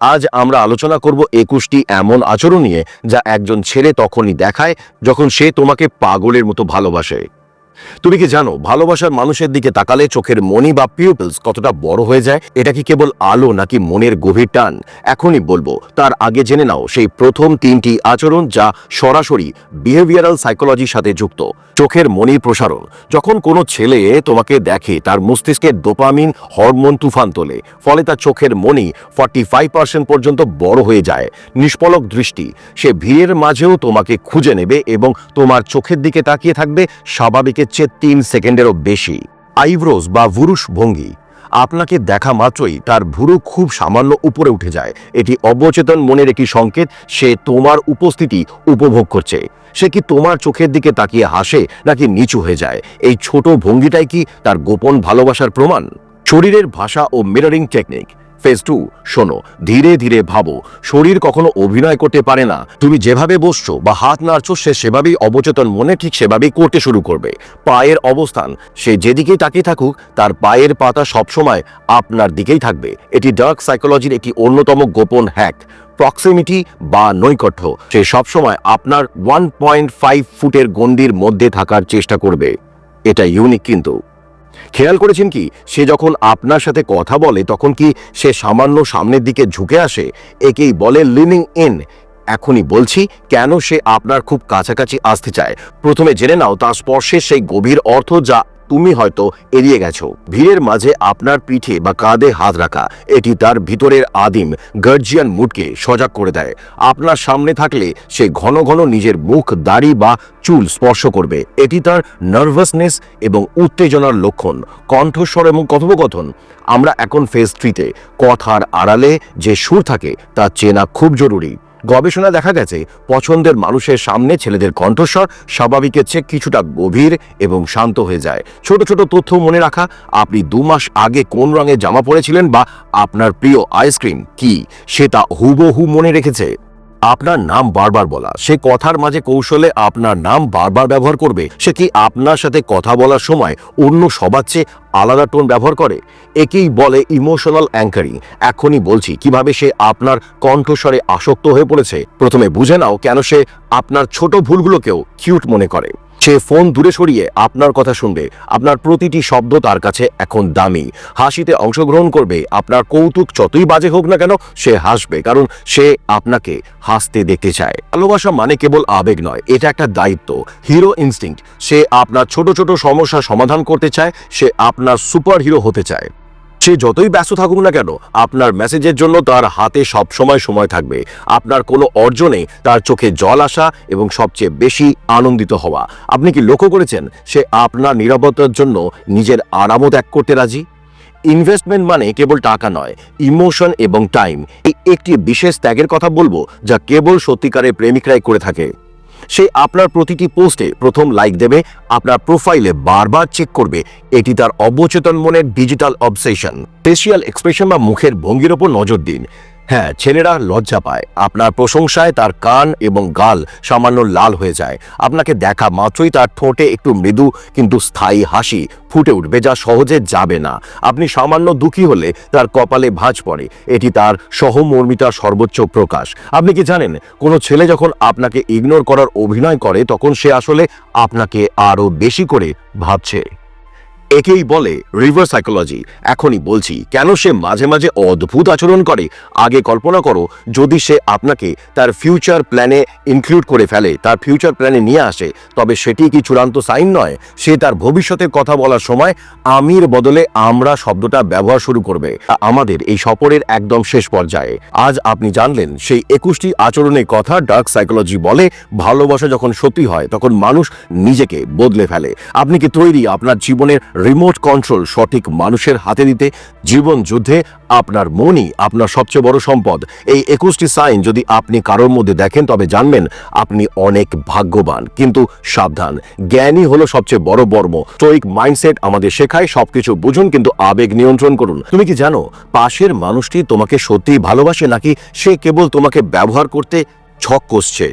আজ আমরা আলোচনা করব একুশটি এমন আচরণ নিয়ে যা একজন ছেলে তখনই দেখায় যখন সে তোমাকে পাগলের মতো ভালোবাসে। তুমি কি জানো, ভালোবাসার মানুষের দিকে তাকালে চোখের মনি বা পিউপলস কতটা বড় হয়ে যায়? এটা কি কেবল আলো নাকি মনের গভীর টান? এখনই বলব, তার আগে জেনে নাও সেই প্রথম তিনটি আচরণ যা সরাসরি বিহেভিয়ারাল সাইকোলজির সাথে যুক্ত। চোখের মনির প্রসারণ, যখন কোনো ছেলে তোমাকে দেখে তার মস্তিষ্কের ডোপামিন হরমোন তুফান তোলে, ফলে তার চোখের মনি ফর্টি পর্যন্ত বড় হয়ে যায়। নিষ্পলক দৃষ্টি, সে ভিড়ের মাঝেও তোমাকে খুঁজে নেবে এবং তোমার চোখের দিকে তাকিয়ে থাকবে স্বাভাবিকের চেয়ে তিন সেকেন্ডেরও বেশি। আইব্রোজ বা ভুরুষ ভঙ্গি, আপনাকে দেখা মাত্রই তার ভুরু খুব সামান্য উপরে উঠে যায়। এটি অবচেতন মনের একটি সংকেত, সে তোমার উপস্থিতি উপভোগ করছে। সে কি তোমার চোখের দিকে তাকিয়ে হাসে নাকি নিচু হয়ে যায়? এই ছোট ভঙ্গিটাই কি তার গোপন ভালোবাসার প্রমাণ? শরীরের ভাষা ও মিররিং টেকনিক ফেজ টু শোনো, ধীরে ধীরে ভাবো, শরীর কখনো অভিনয় করতে পারে না। তুমি যেভাবে বসছো বা হাত নাড়ছো, সে সেভাবেই অবচেতন মনে ঠিক সেভাবেই করতে শুরু করবে। পায়ের অবস্থান, সে যেদিকেই তাকিয়ে থাকুক, তার পায়ের পাতা সবসময় আপনার দিকেই থাকবে। এটি ডার্ক সাইকোলজির একটি অন্যতম গোপন হ্যাক প্রক্সিমিটি বা নৈকট্য, সে সবসময় আপনার ওয়ান পয়েন্ট ফাইভ ফুটের গণ্ডির মধ্যে থাকার চেষ্টা করবে। এটা ইউনিক কিন্তু। খেয়াল করেছেন কি? সে যখন আপনার সাথে কথা বলে, তখন কি সে সামান্য সামনের দিকে ঝুঁকে আসে? একেই বলে লিনিং ইন এখনই বলছি, কেন সে আপনার খুব কাছাকাছি আসতে চায়? প্রথমে জেনে নাও, তার স্পর্শের সেই গভীর অর্থ যা তুমি হয়তো এড়িয়ে গেছো। ভিড়ের মাঝে আপনার পিঠে বা কাঁধে হাত রাখা, এটি তার ভিতরের আদিম গার্জিয়ান মুডকে সজাগ করে দেয়। আপনার সামনে থাকলে সে ঘন ঘন নিজের মুখ, দাড়ি বা চুল স্পর্শ করবে। এটি তার নার্ভাসনেস এবং উত্তেজনার লক্ষণ। কণ্ঠস্বর এবং কথোপকথন। আমরা এখন ফেজ থ্রিতে কথার আড়ালে যে সুর থাকে, তা চেনা খুব জরুরি। গবেষণা দেখা গেছে, পছন্দের মানুষের সামনে ছেলেদের কণ্ঠস্বর স্বাভাবিকের চেয়ে কিছুটা গভীর এবং শান্ত হয়ে যায়। ছোট ছোট তথ্য মনে রাখা, আপনি দু মাস আগে কোন রঙের জামা পরেছিলেন বা আপনার প্রিয় আইসক্রিম কি সে তা হুবহু মনে রেখেছে? আপনার নাম বারবার বলা, সে কথার মাঝে কৌশলে আপনার নাম বারবার ব্যবহার করবে, সে কি আপনার সাথে কথা বলার সময় অন্য সবার চেয়ে আলাদা টোন ব্যবহার করে? একেই বলে ইমোশনাল অ্যাঙ্কারিং এখনই বলছি, কীভাবে সে আপনার কণ্ঠস্বরে আসক্ত হয়ে পড়েছে? প্রথমে বুঝে নাও কেন সে আপনার ছোট ভুলগুলোকেও কিউট মনে করে। সে ফোন দূরে সরিয়ে আপনার কথা শুনবে। আপনার প্রতিটি শব্দ তার কাছে এখন দামি। হাসিতে অংশগ্রহণ করবে। আপনার কৌতুক যতই বাজে হোক না কেন, সে হাসবে। কারণ সে আপনাকে হাসতে দেখতে চায়। ভালোবাসা মানে কেবল আবেগ নয়, এটা একটা দায়িত্ব। হিরো ইনস্টিংক্ট, সে আপনার ছোট ছোট সমস্যা সমাধান করতে চায়, সে আপনার সুপার হিরো হতে চায়। সে যতই ব্যস্ত থাকুক না কেন, আপনার মেসেজের জন্য তার হাতে সব সময় সময় থাকবে। আপনার কোনো অর্জনে তার চোখে জল আসা এবং সবচেয়ে বেশি আনন্দিত হওয়া। আপনি কি লক্ষ্য করেছেন সে আপনার নিরাপত্তার জন্য নিজের আরামও ত্যাগ করতে রাজি? ইনভেস্টমেন্ট মানে কেবল টাকা নয় ইমোশন এবং টাইম এই একটি বিশেষ ত্যাগের কথা বলব, যা কেবল সত্যিকারের প্রেমিকরাই করে থাকে। সে আপনার প্রতিটি পোস্টে প্রথম লাইক দেবে, আপনার প্রোফাইলে বারবার চেক করবে। এটি তার অবচেতন মনের ডিজিটাল অবসেশন ফেসিয়াল এক্সপ্রেশন বা মুখের ভঙ্গির ওপর নজর দিন। হ্যাঁ ছেলেরা লজ্জা পায়। আপনার প্রশংসায় তার কান এবং গাল সামান্য লাল হয়ে যায়। আপনাকে দেখা মাত্রই তার ঠোঁটে একটু মৃদু কিন্তু স্থায়ী হাসি ফুটে উঠবে যা সহজে যাবে না। আপনি সামান্য দুঃখী হলে তার কপালে ভাঁজ পড়ে। এটি তার সহমর্মিতার সর্বোচ্চ প্রকাশ। আপনি কি জানেন, কোনো ছেলে যখন আপনাকে ইগনোর করার অভিনয় করে, তখন সে আসলে আপনাকে আরও বেশি করে ভাবছে। একেই বলে রিভার সাইকোলজি এখনই বলছি, কেন সে মাঝে মাঝে অদ্ভুত আচরণ করে? আগে কল্পনা করো, যদি সে আপনাকে তার ফিউচার প্ল্যানে ইনক্লুড করে ফেলে, তার ফিউচার প্ল্যানে নিয়ে আসে, তবে সেটি কি চূড়ান্ত সাইন নয়? সে তার ভবিষ্যতের কথা বলার সময় আমির বদলে আমরা শব্দটা ব্যবহার শুরু করবে। আমাদের এই সফরের একদম শেষ পর্যায়ে। আজ আপনি জানলেন, সেই একুশটি আচরণের কথা ডার্ক সাইকোলজি বলে, ভালোবাসা যখন সত্যি হয়, তখন মানুষ নিজেকে বদলে ফেলে। আপনি কি তৈরি আপনার জীবনের রিমোট কন্ট্রোল সঠিক মানুষের হাতে দিতে জীবন যুদ্ধে আপনার মনই আপনার সবচেয়ে বড় সম্পদ। এই একুশটি সাইন যদি আপনি কারোর মধ্যে দেখেন, তবে জানবেন আপনি অনেক ভাগ্যবান, কিন্তু সাবধান। জ্ঞানই হলো সবচেয়ে বড় বর্ম। স্টোইক মাইন্ডসেট আমাদের শেখায়, সবকিছু বুঝুন, কিন্তু আবেগ নিয়ন্ত্রণ করুন। তুমি কি জানো, পাশের মানুষটি তোমাকে সত্যিই ভালোবাসে, নাকি সে কেবল তোমাকে ব্যবহার করতে ছক কষছে?